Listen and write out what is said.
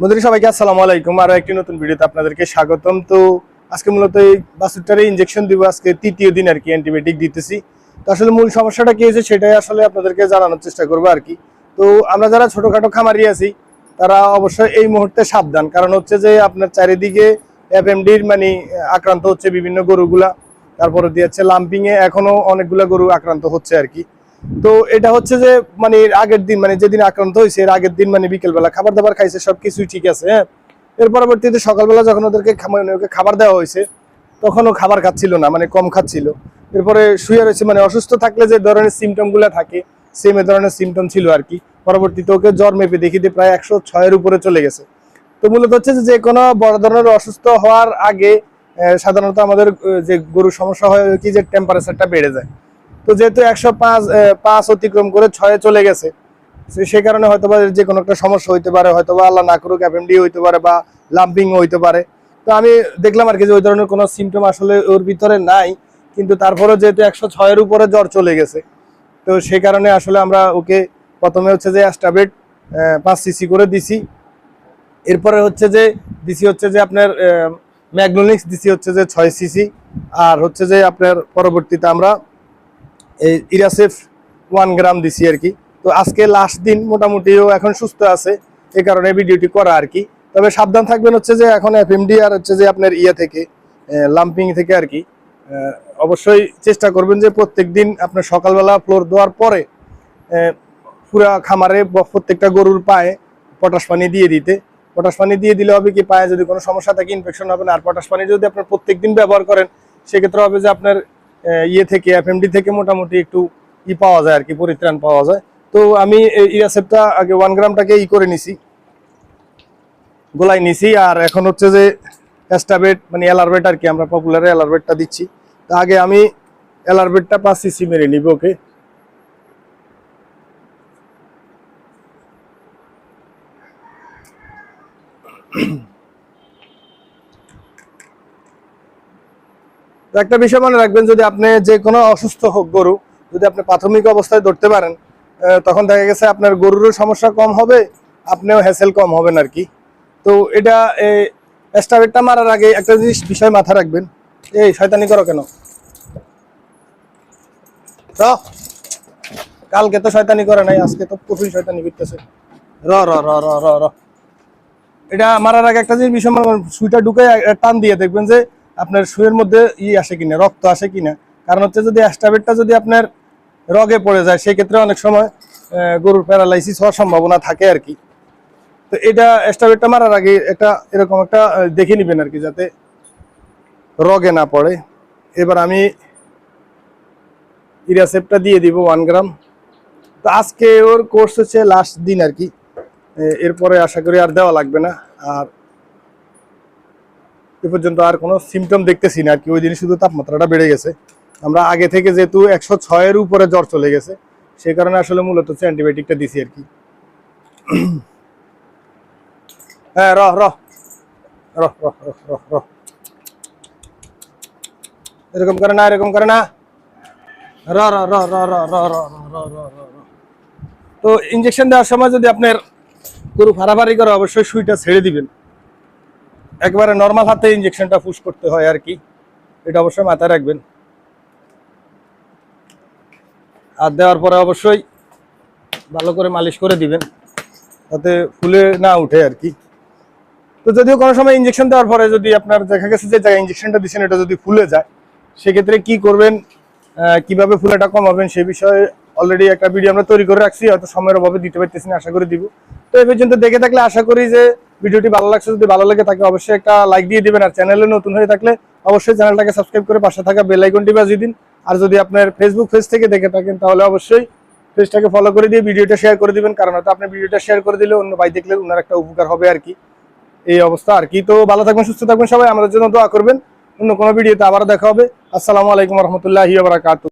বন্ধুরা, সবাইকে আসসালামু আলাইকুম। আরও একটি নতুন ভিডিওতে আপনাদেরকে স্বাগতম। তো আজকে মূলত এই বাছুরটারে ইনজেকশন দিব। আজকে তৃতীয় দিন আর কি অ্যান্টিবায়োটিক দিতেছি। তো আসলে মূল সমস্যাটা কি হয়েছে সেটাই আসলে আপনাদেরকে জানানোর চেষ্টা করব আর কি। তো আমরা যারা ছোটখাটো খামারি আছি, তারা অবশ্যই এই মুহূর্তে সাবধান। কারণ হচ্ছে যে আপনার চারিদিকে এফএমডির মানে আক্রান্ত হচ্ছে বিভিন্ন গরুগুলা। তারপরে দিয়ে হচ্ছে লাম্পিং এ এখনও অনেকগুলা গরু আক্রান্ত হচ্ছে আর কি। তো এটা হচ্ছে যে মানে আগের দিন মানে যেদিন আক্রান্ত হয়েছে, এর আগের দিন মানে বিকেলবেলা খাবার দাবার খাইছে, সবকিছুই ঠিক আছে হ্যাঁ? এর পরবর্তীতে সকালবেলা যখন ওদেরকে মানে ওকে খাবার দেওয়া হয়েছে তখনও খাবার খাচ্ছিল না মানে কম খাচ্ছিল। এরপরে শুয়ে রয়েছে মানে অসুস্থ থাকলে যে ধরনের সিমটমগুলা থাকে সেম এ ধরনের সিমটম ছিল আর কি। পরবর্তীতে ওকে জ্বর মেপে দেখিতে প্রায় একশো ছয়ের উপরে চলে গেছে। তো মূলত হচ্ছে যে কোনো বড় ধরনের অসুস্থ হওয়ার আগে সাধারণত আমাদের যে গরুর সমস্যা হয় কি যে টেম্পারেচারটা বেড়ে যায়। তো যেহেতু একশো পাঁচ পাঁচ অতিক্রম করে ছয়ে চলে গেছে, সে- কারণে হয়তো বা যে কোনো একটা সমস্যা হইতে পারে হয়তো বা আল্লাহ না করুক এফএমডি হইতে পারে বা লাম্পিং হইতে পারে। তো আমি দেখলাম আর কি যে ওই ধরনের কোনো সিমটম আসলে ওর ভিতরে নাই, কিন্তু তারপরে যেহেতু একশো ছয়ের উপরে জ্বর চলে গেছে, তো সে কারণে আসলে আমরা ওকে প্রথমে হচ্ছে যে অ্যাস্টাবেট পাঁচ সিসি করে দিছি। এরপরে হচ্ছে যে দিছি হচ্ছে যে আপনার ম্যাগনোনিক্স দিছি হচ্ছে যে ছয় সিসি আর হচ্ছে যে আপনার পরবর্তীতে আমরা এই ইরাসেফ ওয়ান গ্রাম দিছি আর কি। তো আজকে লাস্ট দিন মোটামুটি ও এখন সুস্থ আছে, এই কারণে ভিডিওটি করা আর কি। তবে সাবধান থাকবেন হচ্ছে যে এখন এফএমডি আর হচ্ছে যে আপনার ইয়ে থেকে লাম্পিং থেকে আর কি। অবশ্যই চেষ্টা করবেন যে প্রত্যেক দিন আপনার সকালবেলা ফ্লোর দেওয়ার পরে পুরা খামারে প্রত্যেকটা গরুর পায়ে পটাশ পানি দিয়ে দিতে। পটাশ পানি দিয়ে দিলে হবে কি, পায়ে যদি কোনো সমস্যা থাকে ইনফেকশন হবে না। আর পটাশ পানি যদি আপনার প্রত্যেক দিন ব্যবহার করেন, সেক্ষেত্রে হবে যে আপনার ইয়ে থেকে এফএমডি থেকে মোটামুটি একটু ই পাওয়া যায় আর কি, পরিত্রাণ পাওয়া যায়। তো আমি এই ইরাসেপটা আগে ওয়ান গ্রামটাকে ই করে নিছি। গোলাই নিছি আর এখন হচ্ছে যে অ্যাস্টাবেট মানে এলারবেট আর কি, আমরা পপুলার এলারবেটটা দিচ্ছি। তো আগে আমি এলারবেটটা পাঁচ সিসি মেরে নিব, ওকে? তো একটা বিষয় মনে রাখবেন, যদি আপনি যে কোনো অসুস্থ হোক গরু, যদি আপনি প্রাথমিক অবস্থায় ধরতে পারেন তখন দেখা গেছে আপনার গরুরও সমস্যা কম হবে, আপনিও হ্যাসেল কম হবেন আর কি। তো এটা এস্টাবেটটা মারার আগে একটা জিনিস, বিষয় মাথা রাখবেন। এই শয়তানি করো কেন? কালকে তো শয়তানি করে নাই, আজকে তো প্রচুর শয়তানি করতেছে। র র র র র এটা মারার আগে একটা জিনিস, বিষয় সুইটা ঢুকে টান দিয়ে দেখবেন যে আপনার সুয়ের মধ্যে ই আসে কিনা, রক্ত আসে কিনা? কারণ হচ্ছে যদি অ্যাস্টাবেটটা যদি আপনার রগে পড়ে যায়, সেক্ষেত্রে অনেক সময় গরুর প্যারালাইসিস হওয়ার সম্ভাবনা থাকে আর কি। তো এটা অ্যাস্টাবেটটা মারার আগে একটা এরকম একটা দেখে নেবেন আর কি, যাতে রগে না পড়ে। এবার আমি ইরাসেপটা দিয়ে দিব ওয়ান গ্রাম। তো আজকে ওর কোর্স হচ্ছে লাস্ট দিন আর কি। এরপরে আশা করি আর দেওয়া লাগবে না। আর এ পর্যন্ত আর কোনো সিমটম দেখতেছি না আর কি ওই দিন শুধু তাপমাত্রাটা বেড়ে গেছে আমরা আগে থেকে যেহেতু একশো ছয়ের উপরে জ্বর চলে গেছে সেই কারণে আসলে মূলত হচ্ছে অ্যান্টিবায়োটিকটা দিছি আর কি হ্যাঁ রহ রহ এরকম করে না এরকম করে না র র র র র র র র। তো ইঞ্জেকশন দেওয়ার সময় যদি আপনার গরু ফাড়াফাড়ি করে অবশ্যই সুইটা ছেড়ে দিবেন একবারে নর্মাল হাতে ইঞ্জেকশনটা পুশ করতে হয় আর কি। এটা অবশ্যই মাথায় রাখবেন। আর দেওয়ার পরে অবশ্যই ভালো করে মালিশ করে দিবেন, যাতে ফুলে না উঠে আর কি। তো যদিও কোনো সময় ইঞ্জেকশন দেওয়ার পরে যদি আপনার দেখা গেছে যে জায়গায় ইঞ্জেকশনটা দিচ্ছেন এটা যদি ফুলে যায়, সেক্ষেত্রে কি করবেন কীভাবে ফুলাটা কমাবেন সে বিষয়ে অলরেডি একটা ভিডিও আমরা তৈরি করে রাখছি, হয়তো সময়ের অভাবে দিতে পারতেছি না, আশা করি দিব। তো এই পর্যন্ত দেখে থাকলে আশা করি যে ভিডিওটি ভালো লাগছে, যদি ভালো লাগে তাকে অবশ্যই একটা লাইক দিয়ে দিবেন, আর চ্যানেলে নতুন হয়ে থাকলে অবশ্যই চ্যানেলটাকে সাবস্ক্রাইব করে পাশে থাকা বেল আইকনটি বাজিয়ে দিন। আর যদি আপনার ফেসবুক পেজ থেকে দেখে থাকেন, তাহলে অবশ্যই পেজটাকে ফলো করে দিয়ে ভিডিওটা শেয়ার করে দিবেন, কারণ হয়তো আপনি ভিডিওটা শেয়ার করে দিলে অন্য ভাই দেখলে ওনার একটা উপকার হবে আর কি। এই অবস্থা আর কি। তো ভালো থাকবেন, সুস্থ থাকবেন সবাই, আমাদের জন্য দোয়া করবেন। অন্য কোনো ভিডিওতে আবার দেখা হবে। আসসালামু আলাইকুম রহমতুল্লাহি বারাকাতু